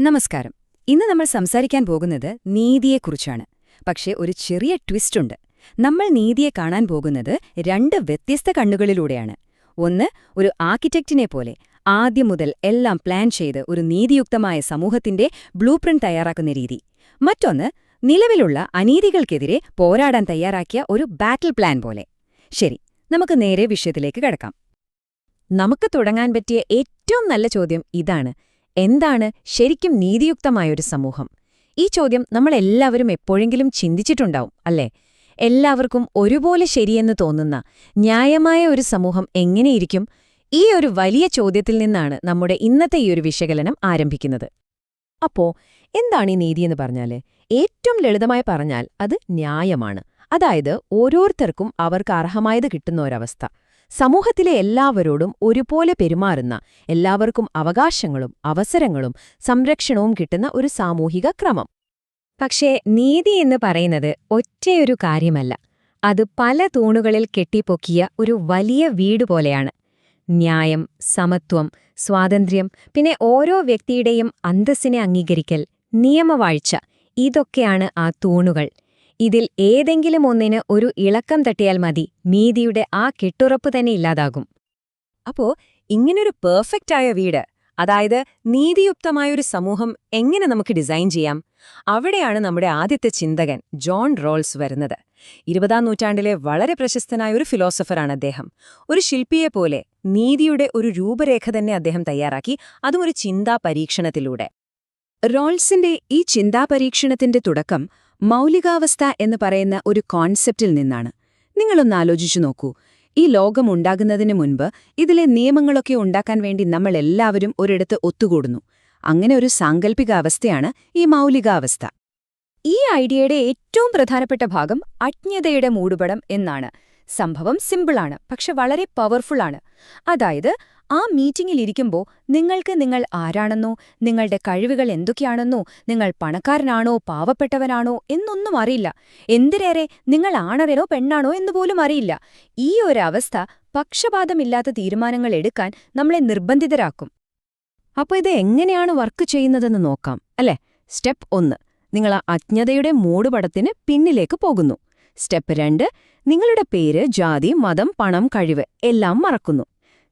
നമസ്കാരം. ഇന്ന് നമ്മൾ സംസാരിക്കാൻ പോകുന്നത് നീതിയെക്കുറിച്ചാണ്. പക്ഷേ ഒരു ചെറിയ ട്വിസ്റ്റ് ഉണ്ട് നമ്മൾ നീതിയെ കാണാൻ പോകുന്നത് രണ്ട് വ്യത്യസ്ത കണ്ണുകളിലൂടെയാണ്. ഒന്ന് ഒരു ആർക്കിടെക്റ്റിനെ പോലെ ആദ്യം മുതൽ എല്ലാം പ്ലാൻ ചെയ്ത് ഒരു നീതിയുക്തമായ സമൂഹത്തിന്റെ ബ്ലൂ തയ്യാറാക്കുന്ന രീതി. മറ്റൊന്ന് നിലവിലുള്ള അനീതികൾക്കെതിരെ പോരാടാൻ തയ്യാറാക്കിയ ഒരു ബാറ്റിൽ പ്ലാൻ പോലെ. ശരി നമുക്ക് നേരെ വിഷയത്തിലേക്ക് കടക്കാം. നമുക്ക് തുടങ്ങാൻ പറ്റിയ ഏറ്റവും നല്ല ചോദ്യം ഇതാണ്. എന്താണ് ശരിക്കും നീതിയുക്തമായൊരു സമൂഹം? ഈ ചോദ്യം നമ്മളെല്ലാവരും എപ്പോഴെങ്കിലും ചിന്തിച്ചിട്ടുണ്ടാവും അല്ലേ? എല്ലാവർക്കും ഒരുപോലെ ശരിയെന്ന് തോന്നുന്ന ന്യായമായ ഒരു സമൂഹം എങ്ങനെയിരിക്കും? ഈ ഒരു വലിയ ചോദ്യത്തിൽ നിന്നാണ് നമ്മുടെ ഇന്നത്തെ ഈ ഒരു വിശകലനം ആരംഭിക്കുന്നത്. അപ്പോ എന്താണ് ഈ എന്ന് പറഞ്ഞാൽ ഏറ്റവും ലളിതമായി പറഞ്ഞാൽ അത് ന്യായമാണ്. അതായത് ഓരോരുത്തർക്കും അവർക്ക് അർഹമായത് കിട്ടുന്ന ഒരവസ്ഥ. സമൂഹത്തിലെ എല്ലാവരോടും ഒരുപോലെ പെരുമാറുന്ന എല്ലാവർക്കും അവകാശങ്ങളും അവസരങ്ങളും സംരക്ഷണവും കിട്ടുന്ന ഒരു സാമൂഹിക ക്രമം. പക്ഷേ നീതി എന്ന് പറയുന്നത് ഒറ്റയൊരു കാര്യമല്ല. അത് പല തൂണുകളിൽ കെട്ടിപ്പൊക്കിയ ഒരു വലിയ വീട് പോലെയാണ്. ന്യായം സമത്വം സ്വാതന്ത്ര്യം പിന്നെ ഓരോ വ്യക്തിയുടെയും അന്തസ്സിനെ അംഗീകരിക്കൽ നിയമവാഴ്ച ഇതൊക്കെയാണ് ആ തൂണുകൾ. ഇതിൽ ഏതെങ്കിലും ഒന്നിന് ഒരു ഇളക്കം തട്ടിയാൽ മതി. നീതിയുടെ ആ കെട്ടുറപ്പ് തന്നെ ഇല്ലാതാകും. അപ്പോ ഇങ്ങനൊരു പെർഫെക്റ്റ് ആയ വീട് അതായത് നീതിയുക്തമായൊരു സമൂഹം എങ്ങനെ നമുക്ക് ഡിസൈൻ ചെയ്യാം? അവിടെയാണ് നമ്മുടെ ആദ്യത്തെ ചിന്തകൻ ജോൺ റോൾസ് വരുന്നത്. ഇരുപതാം നൂറ്റാണ്ടിലെ വളരെ പ്രശസ്തനായ ഒരു ഫിലോസഫറാണ് അദ്ദേഹം. ഒരു ശില്പിയെപ്പോലെ നീതിയുടെ ഒരു രൂപരേഖ തന്നെ അദ്ദേഹം തയ്യാറാക്കി. അതും ഒരു ചിന്താ പരീക്ഷണത്തിലൂടെ. റോൾസിന്റെ ഈ ചിന്താപരീക്ഷണത്തിന്റെ തുടക്കം മൗലികാവസ്ഥ എന്ന് പറയുന്ന ഒരു കോൺസെപ്റ്റിൽ നിന്നാണ്. നിങ്ങളൊന്ന് ആലോചിച്ചു നോക്കൂ. ഈ ലോകം ഉണ്ടാകുന്നതിന് മുൻപ് ഇതിലെ നിയമങ്ങളൊക്കെ ഉണ്ടാക്കാൻ വേണ്ടി നമ്മൾ എല്ലാവരും ഒരിടത്ത് ഒത്തുകൂടുന്നു. അങ്ങനെ ഒരു സാങ്കല്പിക അവസ്ഥയാണ് ഈ മൗലികാവസ്ഥ. ഈ ഐഡിയയുടെ ഏറ്റവും പ്രധാനപ്പെട്ട ഭാഗം അജ്ഞതയുടെ മൂടുപടം എന്നാണ്. സംഭവം സിമ്പിളാണ് പക്ഷെ വളരെ പവർഫുള്ളാണ് അതായത് ആ മീറ്റിംഗിൽ ഇരിക്കുമ്പോൾ നിങ്ങൾക്ക് നിങ്ങൾ ആരാണെന്നോ നിങ്ങളുടെ കഴിവുകൾ എന്തൊക്കെയാണെന്നോ നിങ്ങൾ പണക്കാരനാണോ പാവപ്പെട്ടവനാണോ എന്നൊന്നും അറിയില്ല. എന്തിനേറെ നിങ്ങൾ ആണവനോ പെണ്ണാണോ എന്നുപോലും അറിയില്ല. ഈ ഒരവസ്ഥ പക്ഷപാതമില്ലാത്ത തീരുമാനങ്ങൾ എടുക്കാൻ നമ്മളെ നിർബന്ധിതരാക്കും. അപ്പോൾ ഇത് എങ്ങനെയാണ് വർക്ക് ചെയ്യുന്നതെന്ന് നോക്കാം അല്ലേ? സ്റ്റെപ്പ് ഒന്ന് നിങ്ങൾ ആ അജ്ഞതയുടെ മൂടുപടത്തിന് പിന്നിലേക്ക് പോകുന്നു. സ്റ്റെപ്പ് രണ്ട് നിങ്ങളുടെ പേര് ജാതി മതം പണം കഴിവ് എല്ലാം മറക്കുന്നു.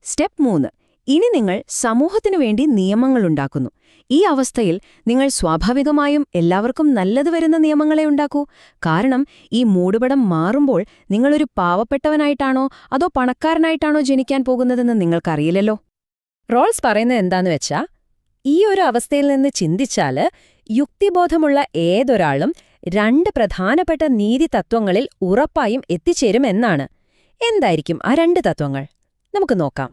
സ്റ്റെപ്പ് മൂന്ന്. ഇനി നിങ്ങൾ സമൂഹത്തിനു വേണ്ടി നിയമങ്ങളുണ്ടാക്കുന്നു ഈ അവസ്ഥയിൽ നിങ്ങൾ സ്വാഭാവികമായും എല്ലാവർക്കും നല്ലത് വരുന്ന നിയമങ്ങളെ ഉണ്ടാക്കൂ. കാരണം ഈ മൂടുപടം മാറുമ്പോൾ നിങ്ങളൊരു പാവപ്പെട്ടവനായിട്ടാണോ അതോ പണക്കാരനായിട്ടാണോ ജനിക്കാൻ പോകുന്നതെന്ന് നിങ്ങൾക്കറിയില്ലല്ലോ. റോൾസ് പറയുന്നത് എന്താന്ന് വെച്ചാ ഈ ഒരു അവസ്ഥയിൽ നിന്ന് ചിന്തിച്ചാൽ യുക്തിബോധമുള്ള ഏതൊരാളും രണ്ട് പ്രധാനപ്പെട്ട നീതി തത്വങ്ങളിൽ ഉറപ്പായും എത്തിച്ചേരുമെന്നാണ്. എന്തായിരിക്കും ആ രണ്ട് തത്വങ്ങൾ? നമുക്ക് നോക്കാം.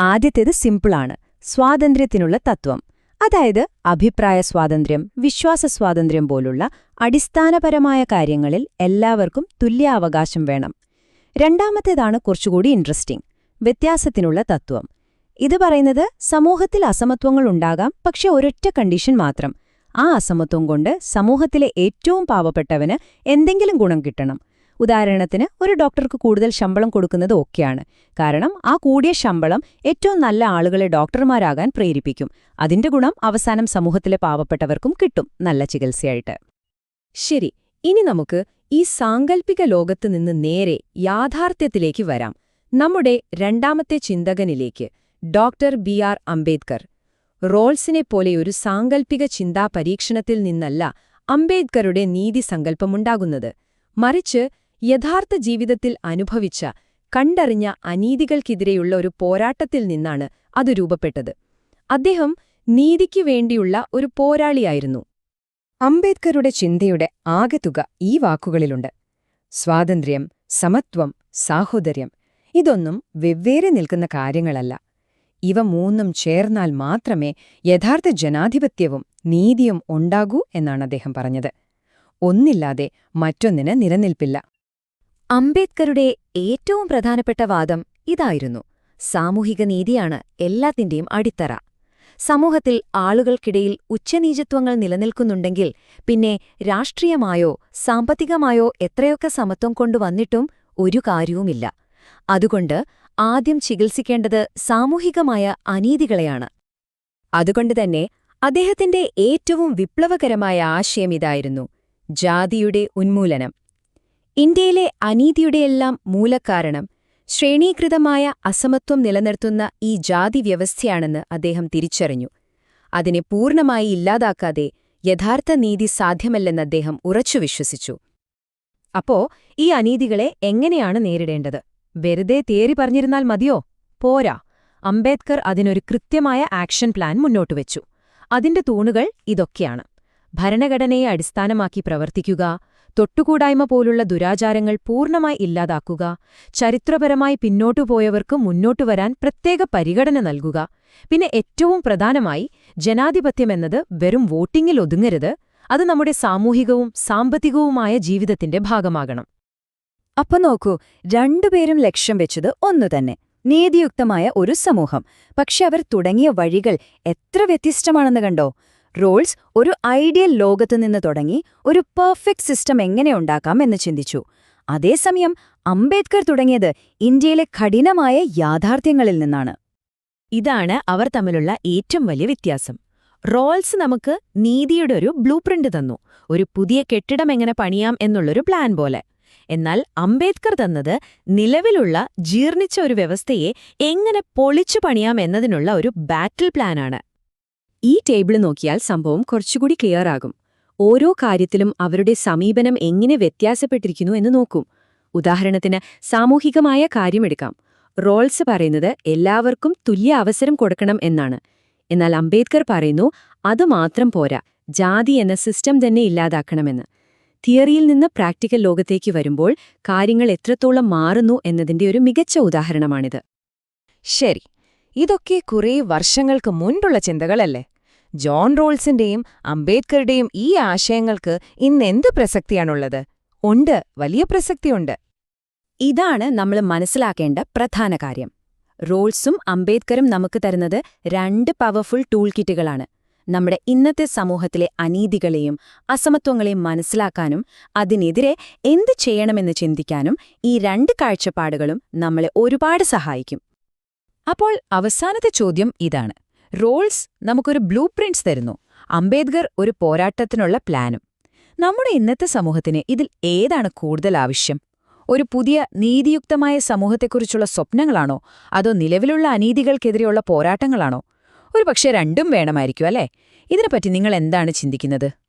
ആദ്യത്തേത് സിമ്പിളാണ്. സ്വാതന്ത്ര്യത്തിനുള്ള തത്വം. അതായത് അഭിപ്രായ സ്വാതന്ത്ര്യം വിശ്വാസ സ്വാതന്ത്ര്യം പോലുള്ള അടിസ്ഥാനപരമായ കാര്യങ്ങളിൽ എല്ലാവർക്കും തുല്യാവകാശം വേണം. രണ്ടാമത്തേതാണ് കുറച്ചുകൂടി ഇൻട്രസ്റ്റിംഗ് വ്യത്യാസത്തിനുള്ള തത്വം. ഇത് പറയുന്നത് സമൂഹത്തിൽ അസമത്വങ്ങൾ ഉണ്ടാകാം പക്ഷെ ഒരൊറ്റ കണ്ടീഷൻ മാത്രം. ആ അസമത്വം കൊണ്ട് സമൂഹത്തിലെ ഏറ്റവും പാവപ്പെട്ടവന് എന്തെങ്കിലും ഗുണം കിട്ടണം. ഉദാഹരണത്തിന് ഒരു ഡോക്ടർക്ക് കൂടുതൽ ശമ്പളം കൊടുക്കുന്നത് ഓക്കെയാണ്. കാരണം ആ കൂടിയ ശമ്പളം ഏറ്റവും നല്ല ആളുകളെ ഡോക്ടർമാരാകാൻ പ്രേരിപ്പിക്കും. അതിന്റെ ഗുണം അവസാനം സമൂഹത്തിലെ പാവപ്പെട്ടവർക്കും കിട്ടും. നല്ല ചികിത്സയായിട്ട്. ശരി ഇനി നമുക്ക് ഈ സാങ്കല്പിക ലോകത്ത് നിന്ന് നേരെ യാഥാർത്ഥ്യത്തിലേക്ക് വരാം. നമ്മുടെ രണ്ടാമത്തെ ചിന്തകനിലേക്ക് ഡോക്ടർ ബി ആർ അംബേദ്കർ. റോൾസിനെ പോലെ ഒരു സാങ്കല്പിക ചിന്താ പരീക്ഷണത്തിൽ നിന്നല്ല അംബേദ്കറുടെ നീതി സങ്കല്പമുണ്ടാകുന്നത്. മറിച്ച് യഥാർത്ഥ ജീവിതത്തിൽ അനുഭവിച്ച കണ്ടറിഞ്ഞ അനീതികൾക്കെതിരെയുള്ള ഒരു പോരാട്ടത്തിൽ നിന്നാണ് അത് രൂപപ്പെട്ടത്. അദ്ദേഹം നീതിക്കു വേണ്ടിയുള്ള ഒരു പോരാളിയായിരുന്നു. അംബേദ്കറുടെ ചിന്തയുടെ ആകെത്തുക ഈ വാക്കുകളിലുണ്ട്. സ്വാതന്ത്ര്യം സമത്വം സാഹോദര്യം ഇതൊന്നും വെവ്വേറെ നിൽക്കുന്ന കാര്യങ്ങളല്ല. ഇവ മൂന്നും ചേർന്നാൽ മാത്രമേ യഥാർത്ഥ ജനാധിപത്യവും നീതിയും ഉണ്ടാകൂ എന്നാണ് അദ്ദേഹം പറഞ്ഞത്. ഒന്നില്ലാതെ മറ്റൊന്നിന് നിലനിൽപ്പില്ല. അംബേദ്കറുടെ ഏറ്റവും പ്രധാനപ്പെട്ട വാദം ഇതായിരുന്നു. സാമൂഹിക നീതിയാണ് എല്ലാത്തിന്റെയും അടിത്തറ. സമൂഹത്തിൽ ആളുകൾക്കിടയിൽ ഉച്ചനീചത്വങ്ങൾ നിലനിൽക്കുന്നുണ്ടെങ്കിൽ പിന്നെ രാഷ്ട്രീയമായോ സാമ്പത്തികമായോ എത്രയൊക്കെ സമത്വം കൊണ്ടുവന്നിട്ടും ഒരു കാര്യവുമില്ല. അതുകൊണ്ട് ആദ്യം ചികിത്സിക്കേണ്ടത് സാമൂഹികമായ അനീതികളെയാണ്. അതുകൊണ്ടുതന്നെ അദ്ദേഹത്തിന്റെ ഏറ്റവും വിപ്ലവകരമായ ആശയം ഇതായിരുന്നു. ജാതിയുടെ ഉന്മൂലനം. ഇന്ത്യയിലെ അനീതിയുടെയെല്ലാം മൂലക്കാരണം ശ്രേണീകൃതമായ അസമത്വം നിലനിർത്തുന്ന ഈ ജാതി വ്യവസ്ഥയാണെന്ന് അദ്ദേഹം തിരിച്ചറിഞ്ഞു. അതിനെ പൂർണമായി ഇല്ലാതാക്കാതെ യഥാർത്ഥ നീതി സാധ്യമല്ലെന്ന് അദ്ദേഹം ഉറച്ചു വിശ്വസിച്ചു അപ്പോ ഈ അനീതികളെ എങ്ങനെയാണ് നേരിടേണ്ടത്? വെറുതെ തേറി പറഞ്ഞിരുന്നാൽ മതിയോ? പോരാ. അംബേദ്കർ അതിനൊരു കൃത്യമായ ആക്ഷൻ പ്ലാൻ മുന്നോട്ട് വെച്ചു. അതിന്റെ തൂണുകൾ ഇതൊക്കെയാണ്. ഭരണഘടനയെ അടിസ്ഥാനമാക്കി പ്രവർത്തിക്കുക തൊട്ടുകൂടായ്മ പോലുള്ള ദുരാചാരങ്ങൾ പൂർണമായി ഇല്ലാതാക്കുക ചരിത്രപരമായി പിന്നോട്ടുപോയവർക്ക് മുന്നോട്ടുവരാൻ പ്രത്യേക പരിഗണന നൽകുക. പിന്നെ ഏറ്റവും പ്രധാനമായി ജനാധിപത്യമെന്നത് വെറും വോട്ടിംഗിൽ ഒതുങ്ങരുത് അത് നമ്മുടെ സാമൂഹികവും സാമ്പത്തികവുമായ ജീവിതത്തിന്റെ ഭാഗമാകണം. അപ്പൊ നോക്കൂ രണ്ടുപേരും ലക്ഷ്യം വെച്ചത് ഒന്നുതന്നെ നീതിയുക്തമായ ഒരു സമൂഹം. പക്ഷെ അവർ തുടങ്ങിയ വഴികൾ എത്ര വ്യത്യസ്തമാണെന്ന് കണ്ടോ? റോൾസ് ഒരു ഐഡിയൽ ലോകത്ത് നിന്ന് തുടങ്ങി ഒരു പെർഫെക്റ്റ് സിസ്റ്റം എങ്ങനെ ഉണ്ടാക്കാം എന്ന് ചിന്തിച്ചു. അതേസമയം അംബേദ്കർ തുടങ്ങിയത് ഇന്ത്യയിലെ കഠിനമായ യാഥാർത്ഥ്യങ്ങളിൽ നിന്നാണ്. ഇതാണ് അവർ തമ്മിലുള്ള ഏറ്റവും വലിയ വ്യത്യാസം. റോൾസ് നമുക്ക് നീതിയുടെ ഒരു ബ്ലൂ പ്രിന്റ് തന്നു. ഒരു പുതിയ കെട്ടിടം എങ്ങനെ പണിയാം എന്നുള്ളൊരു പ്ലാൻ പോലെ. എന്നാൽ അംബേദ്കർ തന്നത് നിലവിലുള്ള ജീർണിച്ച ഒരു വ്യവസ്ഥയെ എങ്ങനെ പൊളിച്ചു പണിയാം എന്നതിനുള്ള ഒരു ബാറ്റിൽ പ്ലാനാണ്. ഈ ടേബിൾ നോക്കിയാൽ സംഭവം കുറച്ചുകൂടി ക്ലിയർ ആകും. ഓരോ കാര്യത്തിലും അവരുടെ സമീപനം എങ്ങനെ വ്യത്യാസപ്പെട്ടിരിക്കുന്നു എന്ന് നോക്കും. ഉദാഹരണത്തിന് സാമൂഹികമായ കാര്യമെടുക്കാം. റോൾസ് പറയുന്നത് എല്ലാവർക്കും തുല്യ അവസരം കൊടുക്കണം എന്നാണ്. എന്നാൽ അംബേദ്കർ പറയുന്നു അതുമാത്രം പോരാ. ജാതി എന്ന സിസ്റ്റം തന്നെ ഇല്ലാതാക്കണമെന്ന്. തിയറിയിൽ നിന്ന് പ്രാക്ടിക്കൽ ലോകത്തേക്ക് വരുമ്പോൾ കാര്യങ്ങൾ എത്രത്തോളം മാറുന്നു എന്നതിന്റെ ഒരു മികച്ച ഉദാഹരണമാണിത്. ശരി. ഇതൊക്കെ കുറേ വർഷങ്ങൾക്ക് മുൻപുള്ള ചിന്തകളല്ലേ? ജോൺ റോൾസിന്റെയും അംബേദ്കറുടെയും ഈ ആശയങ്ങൾക്ക് ഇന്നെന്ത് പ്രസക്തിയാണുള്ളത്? ഉണ്ട് വലിയ പ്രസക്തിയുണ്ട്. ഇതാണ് നമ്മൾ മനസ്സിലാക്കേണ്ട പ്രധാന കാര്യം. റോൾസും അംബേദ്കറും നമുക്ക് തരുന്നത് രണ്ട് പവർഫുൾ ടൂൾ കിറ്റുകളാണ് നമ്മുടെ ഇന്നത്തെ സമൂഹത്തിലെ അനീതികളെയും അസമത്വങ്ങളെയും മനസ്സിലാക്കാനും അതിനെതിരെ എന്ത് ചെയ്യണമെന്ന് ചിന്തിക്കാനും ഈ രണ്ട് കാഴ്ചപ്പാടുകളും നമ്മളെ ഒരുപാട് സഹായിക്കും. അപ്പോൾ അവസാനത്തെ ചോദ്യം ഇതാണ്. റോൾസ് നമുക്കൊരു ബ്ലൂ തരുന്നു. അംബേദ്കർ ഒരു പോരാട്ടത്തിനുള്ള പ്ലാനും. നമ്മുടെ ഇന്നത്തെ സമൂഹത്തിന് ഇതിൽ ഏതാണ് കൂടുതൽ ആവശ്യം? ഒരു പുതിയ നീതിയുക്തമായ സമൂഹത്തെക്കുറിച്ചുള്ള സ്വപ്നങ്ങളാണോ? അതോ നിലവിലുള്ള അനീതികൾക്കെതിരെയുള്ള പോരാട്ടങ്ങളാണോ? ഒരു പക്ഷേ രണ്ടും വേണമായിരിക്കും അല്ലേ? ഇതിനെപ്പറ്റി നിങ്ങൾ എന്താണ് ചിന്തിക്കുന്നത്?